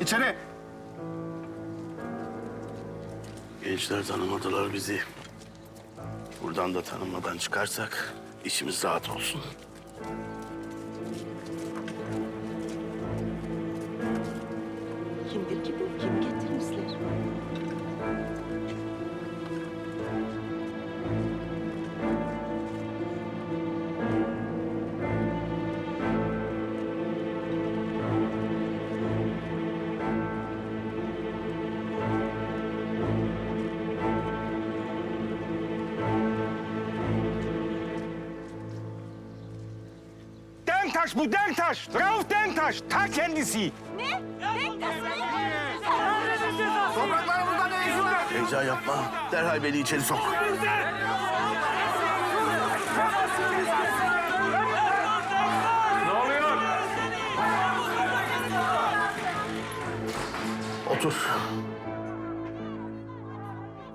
İçeri. Gençler tanımadılar bizi. Buradan da tanınmadan çıkarsak işimiz rahat olsun. Denktaş bu Denktaş. Rauf Denktaş. Ta kendisi. Topraklarımızda ne işin var? Heyecan yapma. Derhal beni içeri sok. Ne oluyor? Otur.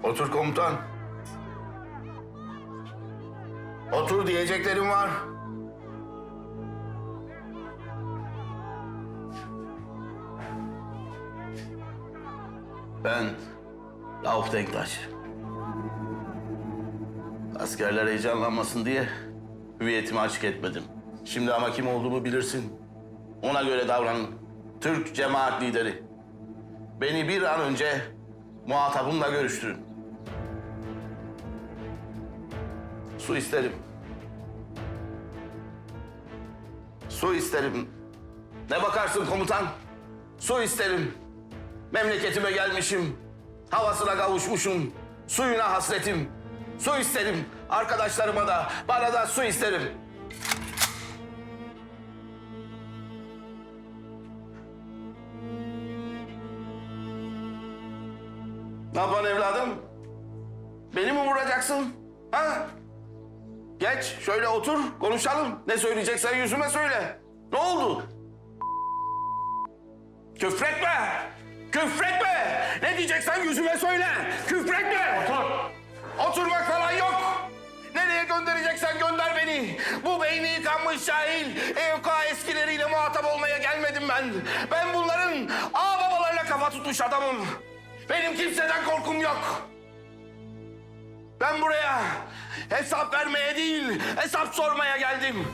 Otur komutan. Otur diyeceklerim var. Ben Rauf Denktaş. Askerler heyecanlanmasın diye hüviyetimi açık etmedim. Şimdi ama kim olduğumu bilirsin. Ona göre davranın. Türk cemaat lideri. Beni bir an önce muhatabımla görüştürün. Su isterim. Su isterim. Ne bakarsın komutan? Su isterim. Memleketime gelmişim. Havasına kavuşmuşum. Suyuna hasretim. Su isterim. Arkadaşlarıma da, bana da su isterim. Ne yapan evladım? Beni mi vuracaksın? Ha? Geç, şöyle otur, konuşalım. Ne söyleyeceksen yüzüme söyle. Ne oldu? Küfretme! Küfretme! Ne diyeceksen yüzüme söyle. Küfretme! Otur. Oturmak falan yok. Nereye göndereceksen gönder beni. Bu beyni yıkanmış cahil, EVK eskileriyle muhatap olmaya gelmedim ben. Ben bunların ağababalarıyla kafa tutmuş adamım. Benim kimseden korkum yok. Ben buraya hesap vermeye değil, hesap sormaya geldim.